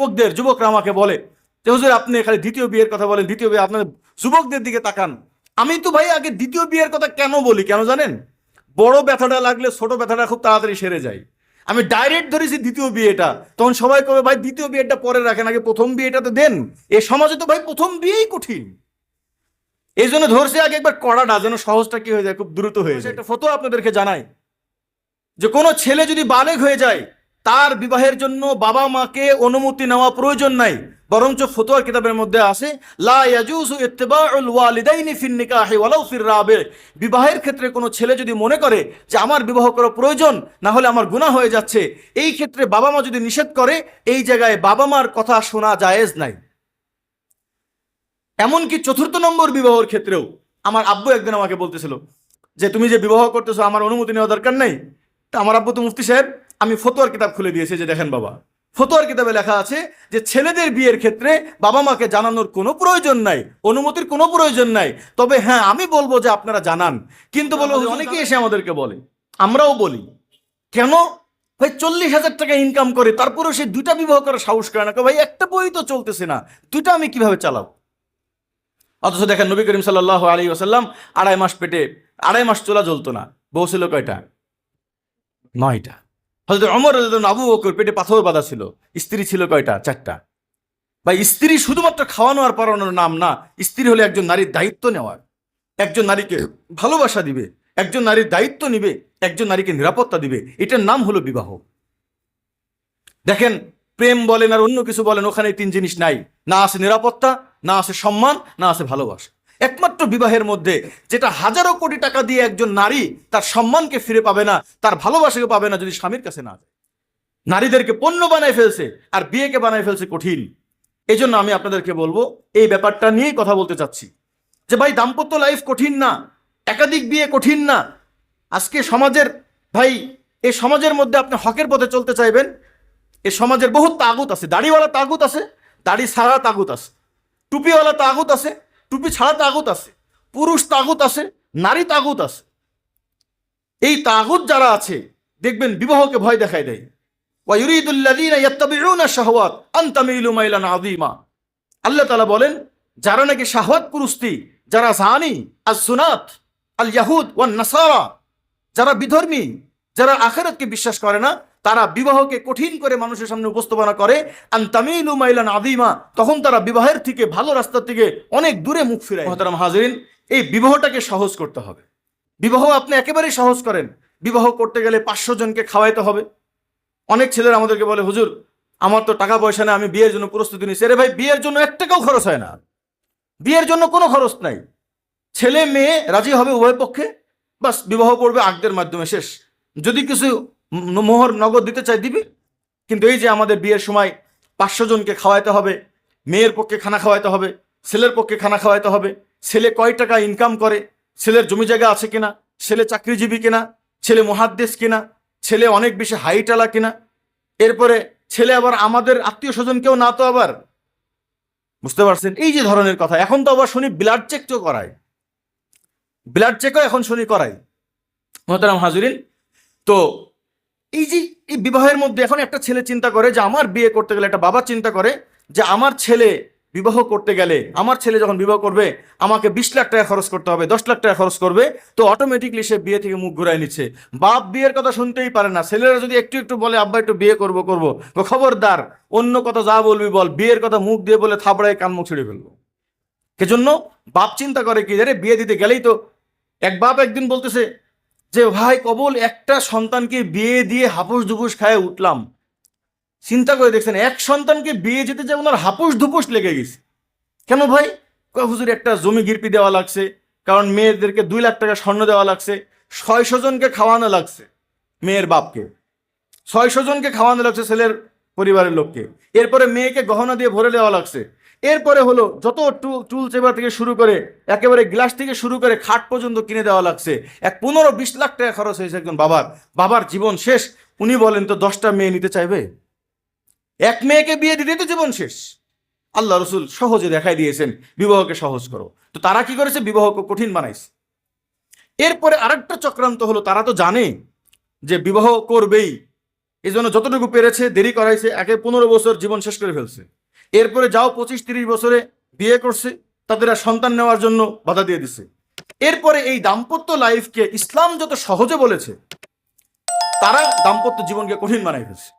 যুবকদের যুবকরা আমাকে বলে যে হুজুর আপনি খালি দ্বিতীয় বিয়ের কথা বলেন দ্বিতীয় বিয়ে আপনার যুবকদের দিকে তাকান। আমি তো ভাই আগে দ্বিতীয় বিয়ের কথা কেন বলি কেন জানেন? বড় ব্যথাটা লাগলে ছোট ব্যথাটা খুব তাড়াতাড়ি সেরে যায়। আমি ডাইরেক্ট ধরেছি দ্বিতীয় বিয়েটা। তখন সবাই কবে ভাই দ্বিতীয় বিয়েটা পরে রাখেন আগে প্রথম বিয়েটা তো দেন। এ সমাজে তো ভাই প্রথম বিয়েই কঠিন। এই জন্য ধরছে আগে একবার কড়াটা যেন সহজটা কি হয়ে যায় খুব দ্রুত হয়ে যায়। একটা ফটো আপনাদেরকে জানাই। যে কোনো ছেলে যদি বালেগ হয়ে যায় তার বিবাহের জন্য বাবা মাকে অনুমতি নেওয়া প্রয়োজন নাই, বরঞ্চ ফতোয়ার কিতাবের মধ্যে আসে বিবাহের ক্ষেত্রে কোনো ছেলে যদি মনে করে যে আমার বিবাহ করা প্রয়োজন, না হলে আমার গুণা হয়ে যাচ্ছে, এই ক্ষেত্রে বাবা মা যদি নিষেধ করে, এই জায়গায় বাবা মার কথা শোনা জায়েজ নাই। এমনকি চতুর্থ নম্বর বিবাহের ক্ষেত্রেও আমার আব্বু একদিন আমাকে বলতেছিল যে, তুমি যে বিবাহ করতেছো, আমার অনুমতি নেওয়া দরকার নেই? তা আমার আব্বু তো মুফতি সাহেব আমি ফতোয়ার কিতাব খুলে দিয়েছি যে দেখেন বাবা। ফতোয়ার কিতাবে লেখা আছে যে ছেলেদের বিয়ের ক্ষেত্রে বাবা মাকে জানানোর কোনো প্রয়োজন নাই অনুমতির কোনো প্রয়োজন নাই। তবে হ্যাঁ আমি বলব যে আপনারা জানান। কিন্তু বলব অনেকেই এসে আমাদেরকে বলে। আমরাও বলি। কেন? ভাই চল্লিশ হাজার টাকা ইনকাম করে তারপরেও সে দুইটা বিবাহ করার সাহস করে না। ভাই একটা বই তো চলতেছে না। দুইটা আমি কীভাবে চালাবো? অথচ দেখেন নবী করিম সাল্লাহ আলী আসাল্লাম আড়াই মাস পেটে আড়াই মাস চোলা জ্বলতো না। বউ ছিল কয়টা? নয়টা। হয়তো অমর আবু বকর পেটে পাথর বাঁধা ছিল। স্ত্রী ছিল কয়টা? চারটা। বা স্ত্রী শুধুমাত্র খাওয়ানো আর পড়ানোর নাম না, স্ত্রী হলে একজন নারীর দায়িত্ব নেওয়ার। একজন নারীকে ভালোবাসা দিবে, একজন নারীর দায়িত্ব নিবে, একজন নারীকে নিরাপত্তা দিবে, এটার নাম হলো বিবাহ। দেখেন, প্রেম বলেন আর অন্য কিছু বলেন, ওখানে তিন জিনিস নাই। না আছে নিরাপত্তা, না আছে সম্মান, না আছে ভালোবাসা। একমাত্র বিবাহের মধ্যে, যেটা হাজারো কোটি টাকা দিয়ে একজন নারী তার সম্মানকে ফিরে পাবে না, তার ভালোবাসাকে পাবে না যদি স্বামীর কাছে না যায়। নারীদেরকে পণ্য বানায় ফেলছে আর বিয়েকে বানায় ফেলছে কঠিন। এই জন্য আমি আপনাদেরকে বলব, এই ব্যাপারটা নিয়েই কথা বলতে চাচ্ছি। যে ভাই, দাম্পত্য লাইফ কঠিন না, একাধিক বিয়ে কঠিন না। আজকে সমাজের, ভাই, এই সমাজের মধ্যে আপনি হকের পথে চলতে চাইবেন। এ সমাজের বহুত তাগুত আছে, দাড়িওয়ালা তাগুত আছে, দাড়ি সারা তাগুত আছে, টুপিওয়ালা তাগুত আছে টুপি ছাড়া তাগুত আছে, পুরুষ তাগুত আছে, নারী তাগুত আছে। এই তাগুত যারা আছে, দেখবেন বিবাহকে ভয় দেখায় দেয় শাহওয়াত আল্লাহ তাআলা বলেন, যারা নাকি শাহওয়াত পুরুস্তি যারা জানি আজ সুনাত আল ইয়াহুদ ওয়ান নাসারা যারা বিধর্মী, যারা আখেরাতকে বিশ্বাস করে না তারা বিবাহকে কঠিন করে মানুষের সামনে উপস্থাপনা করে। আন তামিলু মাইলান আদিমা তখন তারা বিবাহের থেকে ভালো রাস্তার থেকে অনেক দূরে মুখ ফিরায়। মহতারাম হাজরিন, এই বিবাহটাকে সহজ করতে হবে। বিবাহ আপনি একেবারেই সহজ করেন। বিবাহ করতে গেলে পাঁচশো জনকে খাওয়াইতে হবে। অনেক ছেলেরা আমাদেরকে বলে, হুজুর, আমার তো টাকা পয়সা না আমি বিয়ের জন্য প্রস্তুতি নিচ্ছি আরে ভাই, বিয়ের জন্য এক টাকাও খরচ হয় না। বিয়ের জন্য কোনো খরচ নাই। ছেলে মেয়ে রাজি হবে উভয় পক্ষে। বাস, বিবাহ করবে আগদের মাধ্যমে শেষ। যদি কিছু মোহর নগদ দিতে চাই দিবি? কিন্তু এই যে আমাদের বিয়ের সময় পাঁচশো জনকে খাওয়াইতে হবে, মেয়ের পক্ষে খানা খাওয়াইতে হবে, ছেলের পক্ষে খানা খাওয়াইতে হবে, ছেলে কয় টাকা ইনকাম করে, ছেলের জমি জায়গা আছে কিনা, ছেলে চাকরিজীবী কিনা, ছেলে মহাদ্দেশ কিনা, ছেলে অনেক বেশি হাইটালা কিনা, এরপরে ছেলে আবার আমাদের আত্মীয় স্বজন কেউ না তো আবার? বুঝতে পারছেন? এই যে ধরনের কথা, এখন তো আবার শুনি ব্লাড চেক তো করায়। ব্লাড চেকও এখন শুনি করায়। মোহতারাম হাজুরিন, তো এই যে এই বিবাহের মধ্যে এখন একটা ছেলে চিন্তা করে যে আমার বিয়ে করতে গেলে, একটা বাবা চিন্তা করে যে আমার ছেলে বিবাহ করতে গেলে, আমার ছেলে যখন বিবাহ করবে, আমাকে বিশ লাখ টাকা খরচ করতে হবে, দশ লাখ টাকা খরচ করবে, তো অটোমেটিকলি সে বিয়ে থেকে মুখ ঘুরাই নিচ্ছে। বাপ বিয়ের কথা শুনতেই পারে না। ছেলেরা যদি একটু একটু বলে, আব্বা, একটু বিয়ে করব করব। খবরদার, অন্য কথা যা বলবি বল, বিয়ের কথা মুখ দিয়ে বলে থাবড়ায় কান মুখ ছিঁড়ে ফেলব। সেজন্য বাপ চিন্তা করে কি রে বিয়ে দিতে গেলেই তো এক বাপ একদিন বলতেছে যে, ভাই, কবল, একটা সন্তানকে বিয়ে দিয়ে হাপুস ধুপুস খায় উঠলাম। চিন্তা করে দেখছেন, এক সন্তানকে বিয়ে যেতে যে ওনার হাপুস ধুপুস লেগে গেছে। কেন ভাই? হুজুর, একটা জমি গিরপি দেওয়া লাগছে, কারণ মেয়েদেরকে দুই লাখ টাকা স্বর্ণ দেওয়া লাগছে, ছয়শো জনকে খাওয়ানো লাগছে মেয়ের বাপকে। ছয়শো জনকে খাওয়ানো লাগছে ছেলের পরিবারের লোককে। এরপরে মেয়েকে গহনা দিয়ে ভরে দেওয়া লাগছে। এরপরে হলো যত টুল চেবার থেকে শুরু করে, একেবারে গ্লাস থেকে শুরু করে খাট পর্যন্ত কিনে দেওয়া লাগছে। এক পনেরো বিশ লাখ টাকা খরচ হয়েছে একজন বাবার। বাবার জীবন শেষ। উনি বলেন, তো দশটা মেয়ে নিতে চাইবে? এক মেয়েকে বিয়ে দিতে তো জীবন শেষ। আল্লাহ রসুল সহজে দেখাই দিয়েছেন, বিবাহকে সহজ করো। তো তারা কি করেছে? বিবাহকে কঠিন বানাইছে। এরপরে আরেকটা চক্রান্ত হলো, তারা তো জানে যে বিবাহ করবেই। এই জন্য যতটুকু পেরেছে, দেরি করাইছে, একে পনেরো বছর জীবন শেষ করে ফেলছে। এরপরে যাও পঁচিশ তিরিশ বছরে বিয়ে করছে, তাদের আর সন্তান নেওয়ার জন্য বাধা দিয়ে দিছে। এরপরে এই দাম্পত্য লাইফকে ইসলাম যত সহজে বলেছে, তারা দাম্পত্য জীবনকে কঠিন বানাই ফেলছে।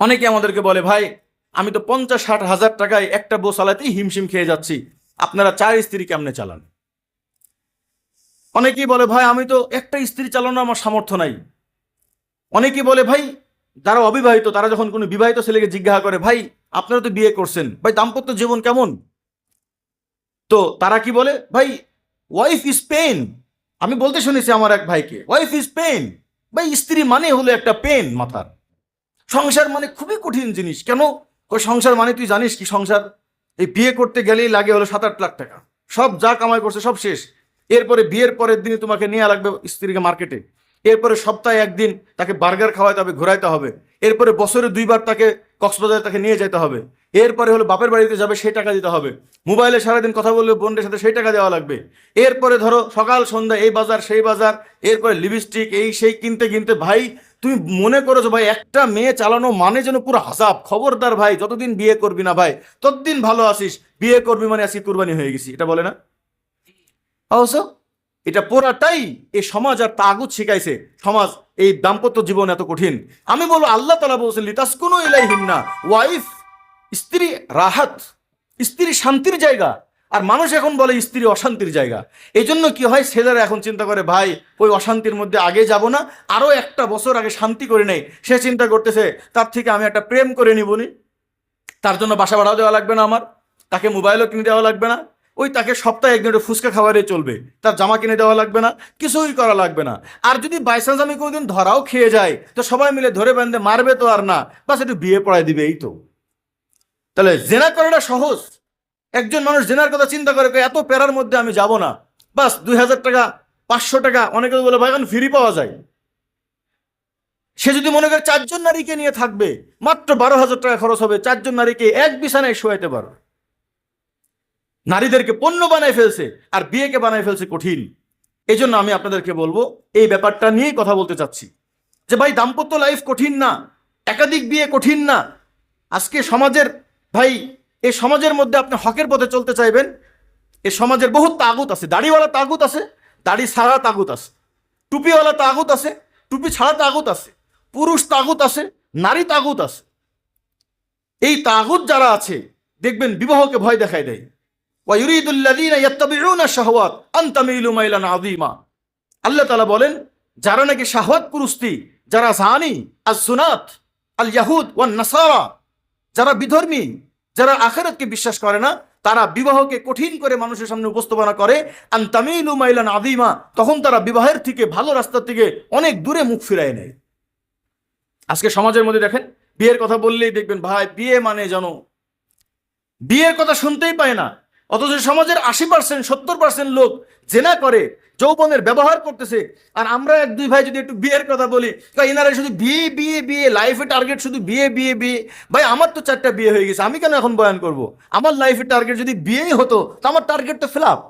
অনেকে আমাদেরকে বলে, ভাই, আমি তো পঞ্চাশ ষাট হাজার টাকায় একটা বউ চালাতেই হিমশিম খেয়ে যাচ্ছি। আপনারা চার স্ত্রী কেমনে চালান? অনেকেই বলে, ভাই, আমি তো একটা স্ত্রী চালানো আমার সামর্থ্য নাই। অনেকেই বলে, ভাই, যারা অবিবাহিত, তারা যখন কোনো বিবাহিত ছেলেকে জিজ্ঞাসা করে, ভাই আপনারা তো বিয়ে করছেন। ভাই, দাম্পত্য জীবন কেমন? তো তারা কি বলে? ভাই ওয়াইফ ইজ পেন আমি বলতে শুনেছি আমার এক ভাইকে ওয়াইফ ইজ পেন ভাই, স্ত্রী মানে হলো একটা পেন মাথার। সংসার মানে খুবই কঠিন জিনিস। কেন? ওই সংসার মানে তুই জানিস কি, সংসার? এই বিয়ে করতে গেলেই লাগে হলো সাত আট লাখ টাকা। সব যা কামাই করছে সব শেষ। এরপরে বিয়ের পরের দিনে তোমাকে নেওয়া লাগবে স্ত্রীকে মার্কেটে এরপরে সপ্তাহে একদিন তাকে বার্গার খাওয়াইতে হবে, ঘোরাইতে হবে। এরপরে বছরে দুইবার তাকে কক্সবাজারে তাকে নিয়ে যেতে হবে। এরপরে হলো বাপের বাড়িতে যাবে, সেই টাকা দিতে হবে। মোবাইলে সারাদিন কথা বললে বোনের সাথে সেই টাকা দেওয়া লাগবে। এরপরে ধরো সকাল, সন্ধ্যা, এই বাজার, সেই বাজার, এরপরে লিপস্টিক এই সেই কিনতে কিনতে, ভাই, তুমি মনে করেছ, ভাই, একটা মেয়ে চালানো মানে যেন পুরো হাসাব। খবরদার, ভাই, যতদিন বিয়ে করবি না, ভাই, ততদিন ভালো আসিস। বিয়ে করবি মানে আজকে কুরবানি হয়ে গেছি, এটা বলে না? অবশ্য এটা পুরাটাই এই সমাজ আর তাগুত শিখাইছে। সমাজ, এই দাম্পত্য জীবন এত কঠিন। আমি বলব, আল্লাহ তালা বলছেন লিতাস কোনো ইলাইহিন না ওয়াইফ, স্ত্রী রাহাত, স্ত্রী শান্তির জায়গা। আর মানুষ এখন বলে স্ত্রী অশান্তির জায়গা। এই জন্য কি হয়, ছেলেরা এখন চিন্তা করে, ভাই, ওই অশান্তির মধ্যে আগে যাব না আরও একটা বছর আগে শান্তি করে নেই। সে চিন্তা করতেছে, তার থেকে আমি একটা প্রেম করে নিবনি তার জন্য বাসা ভাড়াও দেওয়া লাগবে না আমার। তাকে মোবাইলও কিনে দেওয়া লাগবে না। ওই তাকে সপ্তাহে একদিন একটু ফুচকা খাবারে চলবে। তার জামা কিনে দেওয়া লাগবে না, কিছুই করা লাগবে না। আর যদি বাইচান্স আমি কোনোদিন ধরাও খেয়ে যাই, তো সবাই মিলে ধরে বেঁধে মারবে তো আর না, বাস একটু বিয়ে পড়ায় দিবে এই তো। তাহলে জেনা করাটা সহজ। একজন মানুষ জেনার কথা চিন্তা করে, এত প্যারার মধ্যে আমি যাব না। বাস দুই হাজার টাকা, পাঁচশো টাকা, অনেকে বলে ভাই এখন ফ্রি পাওয়া যায়। সে যদি মনে করে চারজন নারীকে নিয়ে থাকবে, মাত্র বারো হাজার টাকা খরচ হবে, চারজন নারীকে এক বিছানায় শোয়াইতে পারো। নারীদেরকে পণ্য বানায় ফেলছে আর বিয়েকে বানায় ফেলছে কঠিন। এই জন্য আমি আপনাদেরকে বলব, এই ব্যাপারটা নিয়েই কথা বলতে চাচ্ছি। যে ভাই, দাম্পত্য লাইফ কঠিন না, একাধিক বিয়ে কঠিন না। আজকে সমাজের, ভাই, এই সমাজের মধ্যে আপনি হকের পথে চলতে চাইবেন। এ সমাজের বহুত তাগুত আছে, দাড়িওয়ালা তাগুত আছে, দাড়ি ছাড়া তাগুত আছে, টুপিওয়ালা তাগুত আছে, টুপি ছাড়া তাগুত আছে, পুরুষ তাগুত আছে, নারী তাগুত আছে। এই তাগুত যারা আছে, দেখবেন বিবাহকে ভয় দেখায় দেয়। আল্লাহ বলেন, যারা নাকি শাহওয়াত পুরুষটি যারা জানি আজ সুনাত আল ইয়াহুদ ওয়ান নাসারা যারা বিধর্মী, যারা আখেরতকে বিশ্বাস করে না, তারা বিবাহকে কঠিন করে মানুষের সামনে উপস্থাপনা করে আন তামিলু মাইলান আদিমা তখন তারা বিবাহের থেকে ভালো রাস্তার থেকে অনেক দূরে মুখ ফিরায় নেয়। আজকে সমাজের মধ্যে দেখেন, বিয়ের কথা বললেই দেখবেন, ভাই, বিয়ে মানে যেন, বিয়ের কথা শুনতেই পায় না অথচ সমাজের আশি পার্সেন্ট সত্তর পার্সেন্ট লোক জেনা করে, যৌবনের ব্যবহার করতেছে। আর আমরা এক দুই ভাই যদি একটু বিয়ের কথা বলি এনারা শুধু বিয়ে বিয়ে বিয়ে লাইফে টার্গেট শুধু বিয়ে বিয়ে বিয়ে। ভাই, আমার তো চারটা বিয়ে হয়ে গেছে, আমি কেন এখন বয়ান করব? আমার লাইফের টার্গেট যদি বিয়েই হতো, তো আমার টার্গেট তো ফিলাপ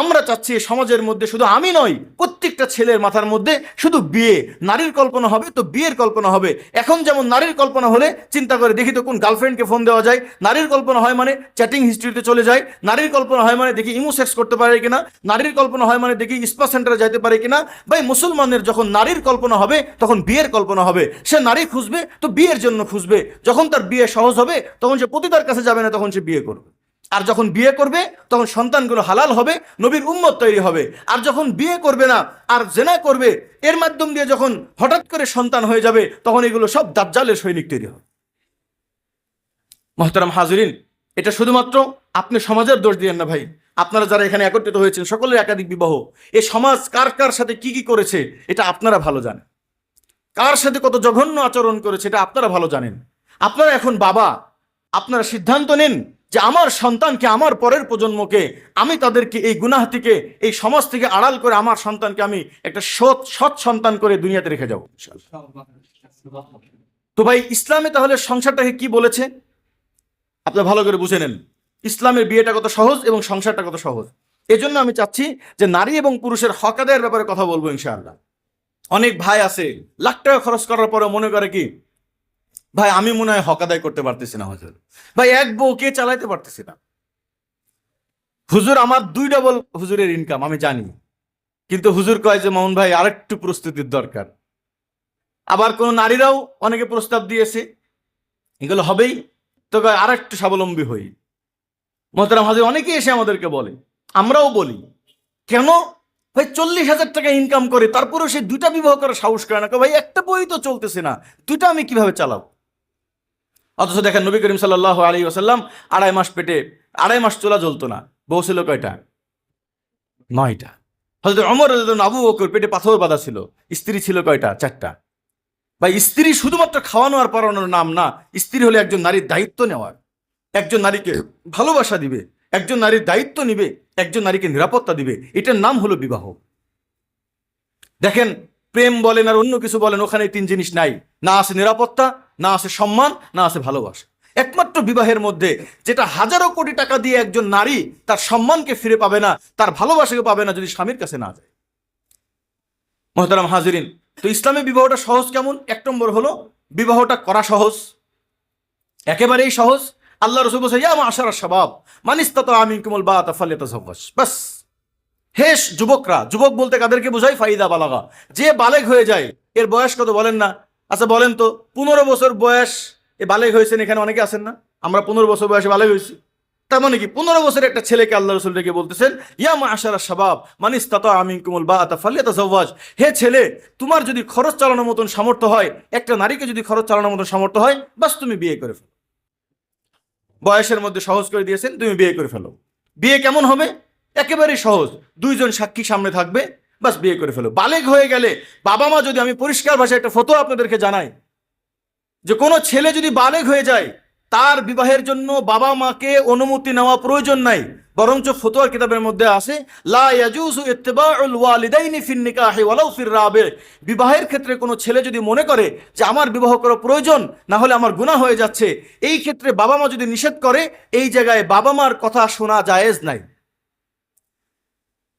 আমরা চাচ্ছি সমাজের মধ্যে শুধু আমি নই, প্রত্যেকটা ছেলের মাথার মধ্যে শুধু বিয়ে। নারীর কল্পনা হবে তো বিয়ের কল্পনা হবে। এখন যেমন নারীর কল্পনা হলে চিন্তা করে দেখি তো কোন গার্লফ্রেন্ডকে ফোন দেওয়া যায়। নারীর কল্পনা হয় মানে চ্যাটিং হিস্ট্রিতে চলে যায়। নারীর কল্পনা হয় মানে দেখি ইমো সেক্স করতে পারে কিনা। নারীর কল্পনা হয় মানে দেখি স্পা সেন্টারে যাইতে পারে কিনা। ভাই, মুসলমানের যখন নারীর কল্পনা হবে, তখন বিয়ের কল্পনা হবে। সে নারী খুঁজবে তো বিয়ের জন্য খুঁজবে। যখন তার বিয়ে সহজ হবে, তখন সে পতিতার কাছে যাবে না, তখন সে বিয়ে করবে। আর যখন বিয়ে করবে, তখন সন্তানগুলো হালাল হবে, নবীর উম্মত তৈরি হবে। আর যখন বিয়ে করবে না, আর জেনা করবে, এর মাধ্যম দিয়ে যখন হঠাৎ করে সন্তান হয়ে যাবে, তখন এগুলো সব দাজ্জালের সৈনিক তৈরি হবে। মহতারাম হাজরিন, এটা শুধুমাত্র আপনি সমাজের দোষ দিয়েন না ভাই। আপনারা যারা এখানে একত্রিত হয়েছেন, সকলের একাধিক বিবাহ। এ সমাজ কার কার সাথে কি কি করেছে, এটা আপনারা ভালো জানেন। কার সাথে কত জঘন্য আচরণ করেছে, এটা আপনারা ভালো জানেন। আপনারা এখন বাবা, আপনারা সিদ্ধান্ত নিন যে আমার সন্তানকে, আমার পরের প্রজন্মকে আমি তাদেরকে এই গুনাহ থেকে, এই সমাজ থেকে আড়াল করে আমার সন্তানকে আমি একটা সৎ সৎ সন্তান করে দুনিয়াতে রেখে যাব। তো ভাই, ইসলামে তাহলে সংসারটাকে কি বলেছে? আপনারা ভালো করে বুঝে নেন। ইসলামের বিয়েটা কত সহজ এবং সংসারটা কত সহজ? এজন্য আমি চাচ্ছি যে নারী এবং পুরুষের হক আদায়ের ব্যাপারে কথা বলব ইনশাআল্লাহ। অনেক ভাই আছে, লাখ টাকা খরচ করার পরে মনে করে কি ভাই, আমি মনে হয় হক আদায় করতে পারতেছি না, হুজুর। ভাই, এক বউ কে চালাইতে পারতেছি না? হুজুর, আমার দুই ডবল হুজুরের ইনকাম আমি জানি। কিন্তু হুজুর কয় যে, মামুন ভাই, আরেকটু প্রস্তুতির দরকার। আবার কোন নারীরাও অনেকে প্রস্তাব দিয়েছে। এগুলো হবেই। তো কয়, আরেকটু স্বাবলম্বী হই। মোহতারাম হাজির অনেকেই এসে আমাদেরকে বলে। আমরাও বলি, কেন? ভাই, চল্লিশ হাজার টাকা ইনকাম করে, তারপরেও সে দুটা বিবাহ করার সাহস করে না। ভাই, একটা বই তো চলতেছে না। দুটা আমি কীভাবে চালাবো? অথচ দেখেন নবী করিম সাল্লাহ আলী আসাল্লাম আড়াই মাস পেটে, আড়াই মাস চোলা জ্বলতো না। বউ ছিল কয়টা? নয়টা। হয়তো অমর আবু বকর পেটে পাথর বাঁধা ছিল। স্ত্রী ছিল কয়টা? চারটা। বা স্ত্রী শুধুমাত্র খাওয়ানো আর পড়ানোর নাম না, স্ত্রী হলে একজন নারীর দায়িত্ব নেওয়ার। একজন নারীকে ভালোবাসা দিবে, একজন নারীর দায়িত্ব নিবে, একজন নারীকে নিরাপত্তা দিবে, এটার নাম হলো বিবাহ। দেখেন, প্রেম বলেন আর অন্য কিছু বলেন, ওখানে তিন জিনিস নাই। না আছে নিরাপত্তা না আছে সম্মান, না আছে ভালোবাসা। একমাত্র বিবাহের মধ্যে যেটা হাজারো কোটি টাকা দিয়ে একজন নারী তার সম্মানকে ফিরে পাবে না, তার ভালোবাসাকে পাবে না যদি স্বামীর কাছে না যায়। মহতারাম হাজিরিন, তো ইসলামে বিবাহটা সহজ কেমন? এক নম্বর হলো, বিবাহটা করা সহজ। একেবারেই সহজ। আল্লাহ রসুল বলছে, ইয়া আশারা সবাব মানিস্তাত আমি কুমল বা তাফালিয়াত বাস। হেস যুবকরা, যুবক বলতে কাদেরকে বোঝায় ফাইদা বালাগা। যে বালেগ হয়ে যায়, এর বয়স কত বলেন না? আচ্ছা বলেন তো, পনেরো বছর বয়স এ বালেগ হয়েছেন, এখানে অনেকে আছেন না? আমরা পনেরো বছর বয়সে বালেগ হয়েছি। তার মানে কি? পনেরো বছরের একটা ছেলেকে আল্লাহ রসুল ডেকে বলতেছেন, ইয়া মা আশারা সবাব মানিস তাতা আমি কুমল বা তাফালিয়াত হে ছেলে, তোমার যদি খরচ চালানোর মতন সামর্থ্য হয়, একটা নারীকে যদি খরচ চালানোর মতন সামর্থ্য হয়, বাস তুমি বিয়ে করে ফেলো। বয়সের মধ্যে সহজ করে দিয়েছেন, তুমি বিয়ে করে ফেলো। বিয়ে কেমন হবে? একেবারেই সহজ। দুইজন সাক্ষী সামনে থাকবে বাস বিয়ে করে ফেলো। বালেক হয়ে গেলে বাবা মা যদি আমি পরিষ্কার ভাষায় একটা ফটো আপনাদেরকে জানাই, যে কোনো ছেলে যদি বালেক হয়ে যায়, তার বিবাহের জন্য বাবা মাকে অনুমতি নেওয়া প্রয়োজন নাই, বরঞ্চ ফতোয়ার কিতাবের মধ্যে আছে বিবাহের ক্ষেত্রে কোনো ছেলে যদি মনে করে যে আমার বিবাহ করা প্রয়োজন, না হলে আমার গুনাহ হয়ে যাচ্ছে, এই ক্ষেত্রে বাবা মা যদি নিষেধ করে, এই জায়গায় বাবা মার কথা শোনা জায়েজ নাই।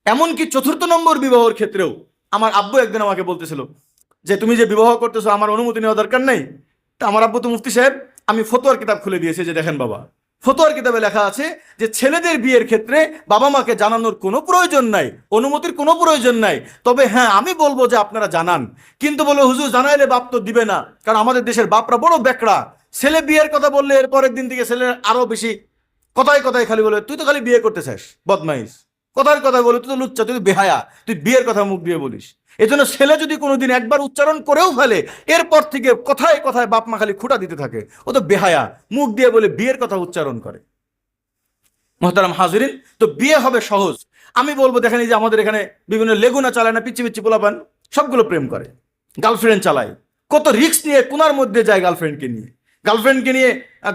এমনকি চতুর্থ নম্বর বিবাহর ক্ষেত্রেও আমার আব্বু একদিন আমাকে বলতেছিল যে, তুমি যে বিবাহ করতেছো, আমার অনুমতি নেওয়া দরকার নেই। তা আমার আব্বু তো মুফতি সাহেব, আমি ফতোয়ার কিতাব খুলে দিয়েছি যে দেখেন বাবা। ফতোয়ার কিতাবে লেখা আছে যে, ছেলেদের বিয়ের ক্ষেত্রে বাবা মাকে জানানোর কোনো প্রয়োজন নাই, অনুমতির কোনো প্রয়োজন নাই। তবে হ্যাঁ আমি বলব যে, আপনারা জানান। কিন্তু বলো, হুজুর, জানাইলে বাপ তো দিবে না, কারণ আমাদের দেশের বাপরা বড় বেকড়া। ছেলে বিয়ের কথা বললে এর পরের দিন থেকে ছেলে আরও বেশি কথায় কথায় খালি বলে, তুই তো খালি বিয়ে করতে চাস, বদমাইশ। কথার কথা বলে, তুই তো লুচ্চা, তুই বেহায়া, তুই বিয়ের কথা মুখ দিয়ে বলিস। এজন্য ছেলে যদি কোনোদিন একবার উচ্চারণ করেও ফেলে, এরপর থেকে কথায় কথায় বাপ মা খালি খুঁটা দিতে থাকে। ও তো বেহায়া, মুখ দিয়ে বলে বিয়ের কথা উচ্চারণ করে। মহতারাম হাজিরিন, তো বিয়ে হবে সহজ। আমি বলব, দেখেন যে আমাদের এখানে বিভিন্ন লেগুনা চালায় না পিচ্ছি পিচ্ছি পোলাপান, সবগুলো প্রেম করে। গার্লফ্রেন্ড চালায়। কত রিস্ক নিয়ে কোনার মধ্যে যায় গার্লফ্রেন্ডকে নিয়ে। গার্লফ্রেন্ডকে নিয়ে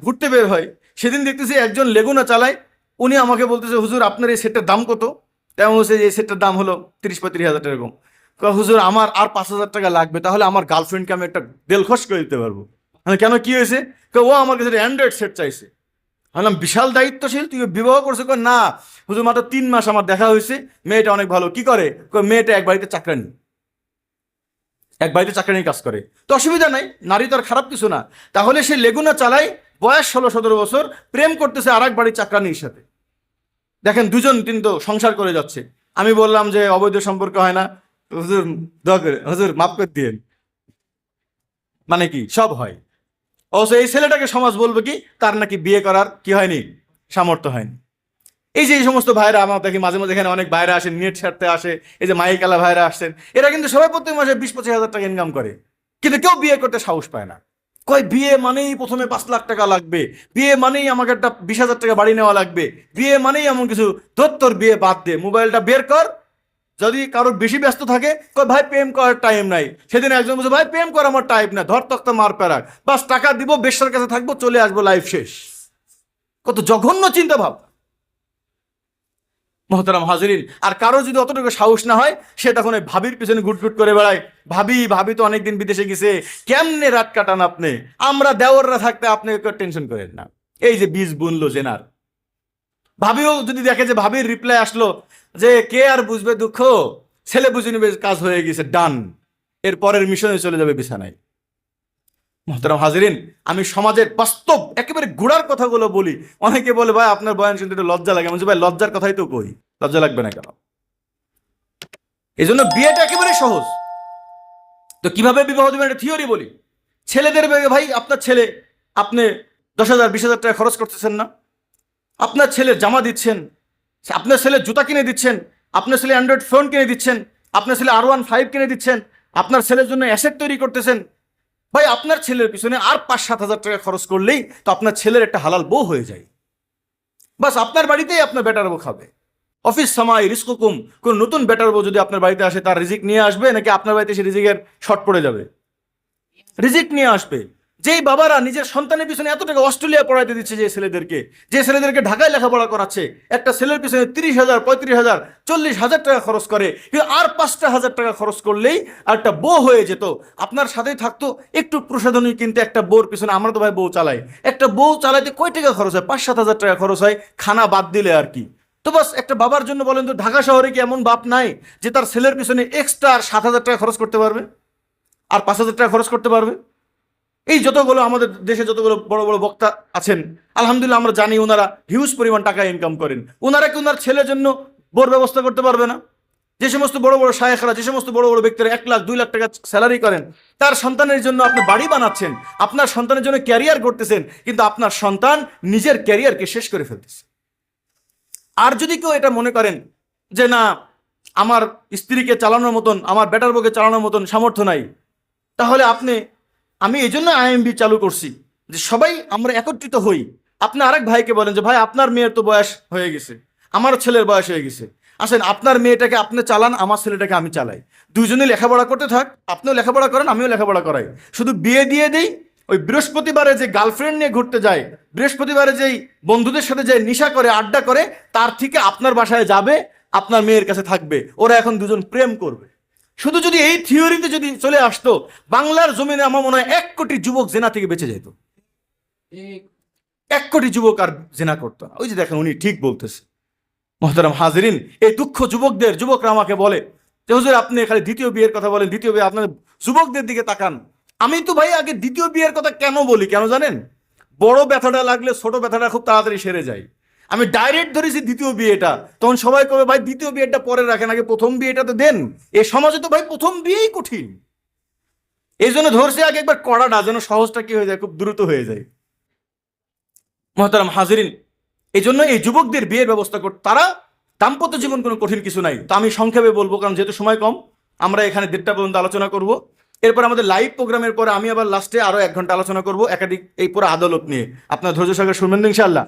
ঘুরতে বের হয়। সেদিন দেখতেছি একজন লেগুনা চালায় উনি আমাকে বলতেছে হুজুর আপনার এই সেটটার দাম কত? তেমন হচ্ছে এই সেটটার দাম হলো তিরিশ পঁয়ত্রিশ হাজার টাকা এরকম। হুজুর আমার আর পাঁচ হাজার টাকা লাগবে তাহলে আমার গার্লফ্রেন্ডকে আমি একটা দেলখস করে দিতে পারব। হ্যাঁ কেন কি হয়েছে? ও আমার কাছে অ্যান্ড্রয়েড সেট চাইছে। বললাম বিশাল দায়িত্বশীল তুই বিবাহ করছ? কয়, না হুজুর মাত্র তিন মাস আমার দেখা হয়েছে মেয়েটা অনেক ভালো কি করে? মেয়েটা এক বাড়িতে চাকরানি এক বাড়িতে চাকরানি কাজ করে। তো অসুবিধা নাই নারী তো আর খারাপ কিছু না। তাহলে সে লেগুনা চালায় বয়স ষোলো সতেরো বছর প্রেম করতেছে আর এক বাড়ির চাকরানির সাথে। দেখেন দুজন কিন্তু সংসার করে যাচ্ছে। আমি বললাম যে অবৈধ সম্পর্ক হয় না। হুজুর, দোয়া করে হুজুর, মাফ করে দিয়েন। মানে কি? সব হয়। অবশ্য এই ছেলেটাকে সমাজ বলবে কি, তার নাকি বিয়ে করার কি হয়নি? সামর্থ্য হয়নি। এই যে এই সমস্ত ভাইরা আমার দেখি মাঝে মাঝে এখানে অনেক ভাইরা আসেন নেট ছাড়তে আসে, এই যে মাইকালা ভাইরা আসছেন, এরা কিন্তু সবাই প্রত্যেক মাসে বিশ পঁচিশ হাজার টাকা ইনকাম করে। কিন্তু কেউ বিয়ে করতে সাহস পায় না। কয়, বিয়ে মানেই প্রথমে পাঁচ লাখ টাকা লাগবে। বিয়ে মানেই আমাকে একটা বিশ হাজার টাকা বাড়ি নেওয়া লাগবে। বিয়ে মানেই এমন কিছু। তোর বিয়ে বাদ দে, মোবাইলটা বের কর। যদি কারোর বেশি ব্যস্ত থাকে, কয়, ভাই, প্রেম করার টাইম নাই। সেদিন একজন বলছে, ভাই, প্রেম করার আমার টাইম না। ধর তক্তা মার প্যারাক। বাস, টাকা দিব বেশার কাছে থাকব, চলে আসব লাইফ শেষ। কত জঘন্য চিন্তা ভাব মহতারাম হাজরিন, আর কারও যদি অতটুকু সাহস না হয়, সে তখন ওই ভাবির পিছনে গুটগুট করে বেড়ায়। ভাবি ভাবি তো অনেকদিন বিদেশে গেছে, কেমনে রাত কাটান আপনি? আমরা দেওয়াররা থাকতে আপনি টেনশন করেন না। এই যে বীজ বুনলো জেনার। ভাবিও যদি দেখে যে ভাবির রিপ্লাই আসলো যে, কে আর বুঝবে দুঃখ? ছেলে বুঝে নেবে কাজ হয়ে গেছে, ডান। এর পরের মিশনে চলে যাবে বিছানায়। মহতারাম হাজিরিন, আমি সমাজের বাস্তব, একেবারে গুড়ার কথাগুলো বলি। অনেকে বলে, ভাই, আপনার বয়ান শুনতে একটু লজ্জা লাগে। আমি ভাই, লজ্জার কথাই তো কই। লজ্জা লাগবে না কেন? এই জন্য বিয়েটা একেবারে সহজ। তো কীভাবে বিবাহ দেবেন একটা থিওরি বলি। ছেলেদের ভাই, আপনার ছেলে, আপনি দশ হাজার, বিশ হাজার টাকা খরচ করতেছেন না। আপনার ছেলে জামা দিচ্ছেন, আপনার ছেলে জুতা কিনে দিচ্ছেন, আপনার ছেলে অ্যান্ড্রয়েড ফোন কিনে দিচ্ছেন, আপনার ছেলে আর ওয়ান ফাইভ কিনে দিচ্ছেন, আপনার ছেলের জন্য অ্যাসেট তৈরি করতেছেন। ভাই, আপনার ছেলের পিছনে আর পাঁচ সাত হাজার টাকা খরচ করলেই তো আপনার ছেলের একটা হালাল বউ হয়ে যায়। বাস, আপনার বাড়িতেই আপনার বেটার বউ খাবে। অফিস সামাই রিস্কুকুম কোন নতুন বেটার বউ যদি আপনার বাড়িতে আসে, তার রিজিক নিয়ে আসবে, নাকি আপনার বাড়িতে সে রিজিকের শর্ট পড়ে যাবে? রিজিক নিয়ে আসবে। যেই বাবারা নিজের সন্তানের পিছনে এত টাকা অস্ট্রেলিয়া পড়াইতে দিচ্ছে যে ছেলেদেরকে যে ছেলেদেরকে ঢাকায় লেখাপড়া করাচ্ছে, একটা ছেলের পিছনে তিরিশ হাজার, পঁয়ত্রিশ হাজার, চল্লিশ হাজার টাকা খরচ করে, কিন্তু আর পাঁচটা হাজার টাকা খরচ করলেই একটা বউ হয়ে যেত। আপনার সাথেই থাকতো, একটু প্রসাধনী কিন্তু একটা বউর পিছনে, আমরা তো ভাই বউ চালাই। একটা বউ চালাইতে কয় টাকা খরচ হয়? পাঁচ সাত হাজার টাকা খরচ হয়, খানা বাদ দিলে আর কি। তো বাস, একটা বাবার জন্য বলেন তো, ঢাকা শহরে কি এমন বাপ নাই যে তার ছেলের পিছনে এক্সট্রা আর সাত হাজার টাকা খরচ করতে পারবে? আর পাঁচ হাজার টাকা খরচ করতে পারবে? এই যতগুলো আমাদের দেশে যতগুলো বড় বড় বক্তা আছেন, আলহামদুলিল্লাহ আমরা জানি ওনারা হিউজ পরিমাণ টাকা ইনকাম করেন। ওনারা কি ওনার ছেলের জন্য বোর ব্যবস্থা করতে পারবে না? যে সমস্ত বড় বড় শায়েখরা, যে সমস্ত বড় বড় ব্যক্তিরা এক লাখ, দুই লাখ টাকা স্যালারি করেন, তার সন্তানের জন্য আপনি বাড়ি বানাচ্ছেন, আপনার সন্তানের জন্য ক্যারিয়ার করতেছেন কিন্তু আপনার সন্তান নিজের ক্যারিয়ারকে শেষ করে ফেলতেছে। আর যদি কেউ এটা মনে করেন যে না, আমার স্ত্রীকে চালানোর মতন, আমার বেটার বউকে চালানোর মতন সামর্থ্য নাই, তাহলে আপনি আমি এই জন্য আইএমবি চালু করছি যে সবাই আমরা একত্রিত হই। আপনি আরেক ভাইকে বলেন যে, ভাই, আপনার মেয়ের তো বয়স হয়ে গেছে। আমার ছেলের বয়স হয়ে গেছে। আসেন, আপনার মেয়েটাকে আপনি চালান, আমার ছেলেটাকে আমি চালাই। দুজনে লেখাপড়া করতে থাক, আপনিও লেখাপড়া করেন, আমিও লেখাপড়া করাই। শুধু বিয়ে দিয়ে দিই, ওই বৃহস্পতিবারে যে গার্লফ্রেন্ড নিয়ে ঘুরতে যায়, বৃহস্পতিবারে যেই বন্ধুদের সাথে যে নিশা করে, আড্ডা করে, তার থেকে আপনার বাসায় যাবে, আপনার মেয়ের কাছে থাকবে। ওরা এখন দুজন প্রেম করবে। শুধু যদি এই থিওরিতে যদি চলে আসতো, বাংলার জমিনে আমার মনে হয় এক কোটি যুবক জেনা থেকে বেঁচে যেত। এক কোটি যুবক আর জেনা করতো ওই যে দেখেন, উনি ঠিক বলতেছে। মহতারাম হাজরিন, এই দুঃখ যুবকদের, যুবকরা আমাকে বলে যে, হুজুর, আপনি খালি দ্বিতীয় বিয়ের কথা বলেন, দ্বিতীয় বিয়ে আপনার যুবকদের দিকে তাকান। আমি তো ভাই আগে দ্বিতীয় বিয়ের কথা কেন বলি, কেন জানেন? বড় ব্যথাটা লাগলে ছোট ব্যথাটা খুব তাড়াতাড়ি সেরে যায়। আমি ডাইরেক্ট ধরেছি দ্বিতীয় বিয়েটা। তখন সবাই কবে, ভাই, দ্বিতীয় বিয়েটা পরে রাখেন, আগে প্রথম বিয়েটা তো দেন। এ সমাজে তো ভাই প্রথম বিয়েই কঠিন। এই জন্য ধরছে আগে একবার কড়াটা, যেন সহজটা কি হয়ে যায়, খুব দ্রুত হয়ে যায়। মহতারাম হাজিরিন, এই জন্য এই যুবকদের বিয়ের ব্যবস্থা করতে তারা দাম্পত্য জীবন কোনো কঠিন কিছু নাই। তো আমি সংক্ষেপে বলব, কারণ যেহেতু সময় কম, আমরা এখানে দেড়টা পর্যন্ত আলোচনা করব। এরপর আমাদের লাইভ প্রোগ্রামের পরে আমি আবার লাস্টে আরও এক ঘণ্টা আলোচনা করব, একাধিক, এই পুরো আদালত নিয়ে। আপনার ধৈর্য সহকারে শুনবেন তো ইনশাআল্লাহ।